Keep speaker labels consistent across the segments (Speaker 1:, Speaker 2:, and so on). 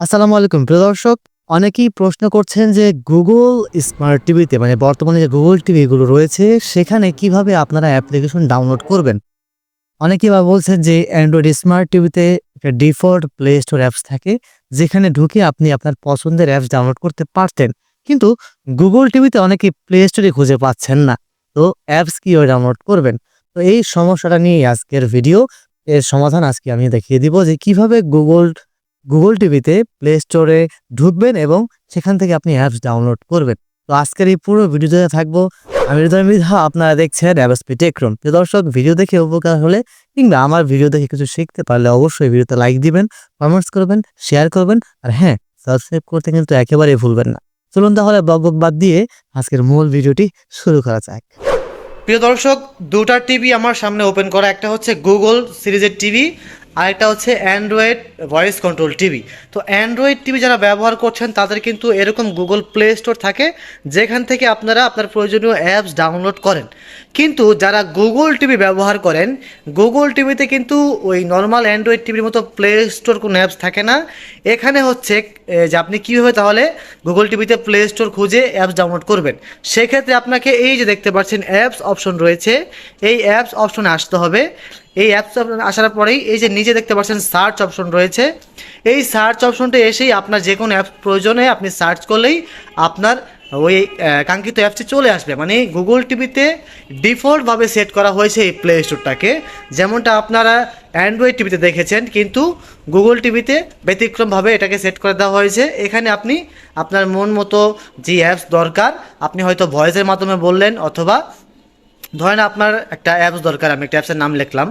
Speaker 1: আসসালামু আলাইকুম। প্রিয় দর্শক, অনেকেই প্রশ্ন করছেন যে গুগল স্মার্ট টিভিতে মানে বর্তমানে যে গুগল টিভিগুলো রয়েছে, সেখানে কীভাবে আপনারা অ্যাপ্লিকেশন ডাউনলোড করবেন? অনেকেই বা বলছেন যে অ্যান্ড্রয়েড স্মার্ট টিভিতে একটা ডিফল্ট প্লে স্টোর অ্যাপস থাকে, যেখানে ঢুকে আপনি আপনার পছন্দের অ্যাপস ডাউনলোড করতে পারতেন। কিন্তু গুগল টিভিতে অনেকেই প্লে স্টোরে খুঁজে পাচ্ছেন না। তো অ্যাপস কীভাবে ডাউনলোড করবেন? তো এই সমস্যাটা নিয়ে আজকের ভিডিও এর সমাধান আজকে আমি দেখিয়ে দিব যে কীভাবে গুগল গুগল টিভিতে প্লে স্টোরে ঢুকবেন এবং সেখান থেকে আপনি অ্যাপস ডাউনলোড করবেন। তো আজকের এই পুরো ভিডিওতে থাকব আমি হৃদয় মৃধা, আপনারা দেখছেন অ্যাবসপি টেকরুম তো দর্শক, ভিডিও দেখে উপকার হলে কিংবা আমার ভিডিও দেখে কিছু শিখতে পারলে অবশ্যই ভিডিওতে লাইক দিবেন কমেন্টস করবেন শেয়ার করবেন আর হ্যাঁ সাবস্ক্রাইব করতে কিন্তু একেবারেই ভুলবেন না। চলুন তাহলে বক বক বাদ দিয়ে আজকের মূল ভিডিওটি শুরু করা যাক।
Speaker 2: প্রিয় দর্শক, দুটা টিভি আমার সামনে ওপেন করা। একটা হচ্ছে গুগল সিরিজের টিভি আরেকটা হচ্ছে অ্যান্ড্রয়েড ভয়েস কন্ট্রোল টিভি তো অ্যান্ড্রয়েড টিভি যারা ব্যবহার করছেন, তাদের কিন্তু এরকম গুগল প্লে স্টোর থাকে, যেখান থেকে আপনারা আপনার প্রয়োজনীয় অ্যাপস ডাউনলোড করেন। কিন্তু যারা গুগল টিভি ব্যবহার করেন গুগল টিভিতে কিন্তু ওই নর্মাল অ্যান্ড্রয়েড টিভির মতো প্লে স্টোর কোনো অ্যাপস থাকে না। এখানে হচ্ছে যে আপনি কীভাবে তাহলে গুগল টিভিতে প্লে স্টোর খুঁজে অ্যাপস ডাউনলোড করবেন। সেক্ষেত্রে আপনাকে এই যে দেখতে পাচ্ছেন অ্যাপস অপশন রয়েছে, এই অ্যাপস অপশনে আসতে হবে। এই অ্যাপস আসার পরেই এই যে নিচে দেখতে পাচ্ছেন সার্চ অপশন রয়েছে। এই সার্চ অপশনটা এসেই আপনার যে কোনো অ্যাপস প্রয়োজনে আপনি সার্চ করলেই আপনার ওই কাঙ্ক্ষিত অ্যাপসটি চলে আসবে। মানে গুগল টিভিতে ডিফল্টভাবে সেট করা হয়েছে এই প্লে স্টোরটাকে যেমনটা আপনারা অ্যান্ড্রয়েড টিভিতে দেখেছেন, কিন্তু গুগল টিভিতে ব্যতিক্রমভাবে এটাকে সেট করে দেওয়া হয়েছে। এখানে আপনি আপনার মন মতো যে অ্যাপস দরকার, আপনি হয়তো ভয়েসের মাধ্যমে বললেন অথবা ধরেন আপনার একটা অ্যাপস দরকার আমি একটা অ্যাপসের নাম লিখলাম।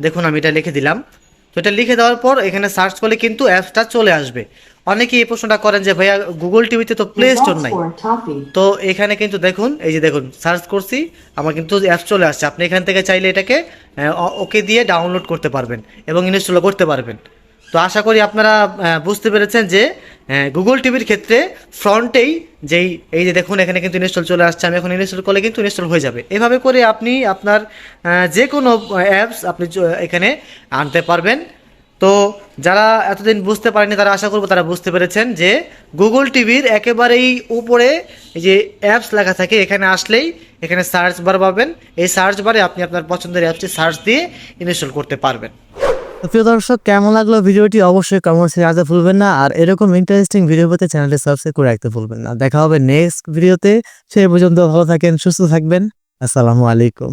Speaker 2: দেখুন আমি এটা লিখে দিলাম। তো এটা লিখে দেওয়ার পর এখানে সার্চ করলে কিন্তু অ্যাপসটা চলে আসবে। অনেকেই এই প্রশ্নটা করেন যে ভাইয়া গুগল টিভিতে তো প্লে স্টোর নাই। তো এখানে কিন্তু দেখুন এই যে দেখুন সার্চ করছি আমার কিন্তু অ্যাপ চলে আসছে। আপনি এখান থেকে চাইলে এটাকে ওকে দিয়ে ডাউনলোড করতে পারবেন এবং ইনস্টল করতে পারবেন। তো আশা করি আপনারা বুঝতে পেরেছেন যে গুগল টিভির ক্ষেত্রে ফ্রন্টেই যেই, এই যে দেখুন, এখানে কিন্তু ইনস্টল চলে আসছে। আমি এখন ইনস্টল করলে কিন্তু ইনস্টল হয়ে যাবে। এভাবে করে আপনি আপনার যে কোনো অ্যাপস আপনি এখানে আনতে পারবেন। তো যারা এতদিন বুঝতে পারেনি তারা আশা করব তারা বুঝতে পেরেছেন যে গুগল টিভির একেবারেই উপরে এই যে অ্যাপস লেখা থাকে, এখানে আসলেই এখানে সার্চ বার পাবেন। এই সার্চ বারে আপনি আপনার পছন্দের অ্যাপসটি সার্চ দিয়ে ইনস্টল করতে পারবেন।
Speaker 1: তো প্রিয় দর্শক, কেমন লাগল ভিডিওটি? অবশ্যই কমেন্টসে জানাতে ভুলবেন না। আর এরকম ইন্টারেস্টিং ভিডিও পেতে চ্যানেলটি সাবস্ক্রাইব করে রাখতে ভুলবেন না। দেখা হবে নেক্সট ভিডিওতে সেই পর্যন্ত ভালো থাকেন, সুস্থ থাকবেন। আসসালামু আলাইকুম।